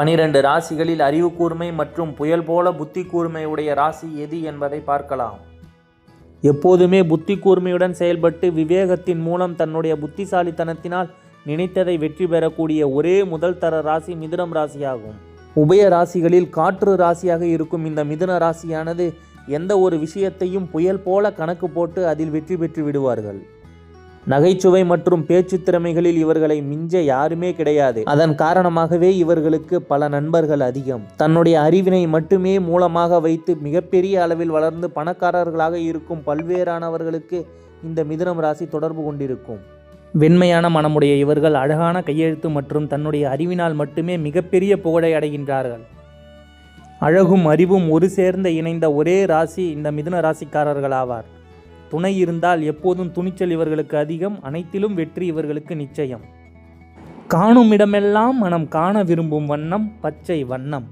பனிரெண்டு ராசிகளில் அறிவு கூர்மை மற்றும் புயல் போல புத்தி கூர்மையுடைய ராசி எது என்பதை பார்க்கலாம். எப்போதுமே புத்தி கூர்மையுடன் செயல்பட்டு விவேகத்தின் மூலம் தன்னுடைய புத்திசாலித்தனத்தினால் நினைத்ததை வெற்றி பெறக்கூடிய ஒரே முதல் தர ராசி மிதுனம் ராசியாகும். உபய ராசிகளில் காற்று ராசியாக இருக்கும் இந்த மிதுன ராசியானது எந்த ஒரு விஷயத்தையும் புயல் போல கணக்கு போட்டு அதில் வெற்றி பெற்று விடுவார்கள். நகைச்சுவை மற்றும் பேச்சு திறமைகளில் இவர்களை மிஞ்ச யாருமே கிடையாது. அதன் காரணமாகவே இவர்களுக்கு பல நண்பர்கள் அதிகம். தன்னுடைய அறிவினை மட்டுமே மூலமாக வைத்து மிகப்பெரிய அளவில் வளர்ந்து பணக்காரர்களாக இருக்கும் பல்வேறானவர்களுக்கு இந்த மிதுனம் ராசி தொடர்பு கொண்டிருக்கும். வெண்மையான மனமுடைய இவர்கள் அழகான கையெழுத்து மற்றும் தன்னுடைய அறிவினால் மட்டுமே மிகப்பெரிய புகழை அடைகின்றார்கள். அழகும் அறிவும் ஒரு சேர்ந்த இணைந்த ஒரே ராசி இந்த மிதுன ராசிக்காரர்கள் ஆவார். துணை இருந்தால் எப்போதும் துணிச்சல் இவர்களுக்கு அதிகம் அனைத்திலும் வெற்றி இவர்களுக்கு நிச்சயம். காணும் இடமெல்லாம் மனம் காண விரும்பும் வண்ணம் பச்சை வண்ணம்.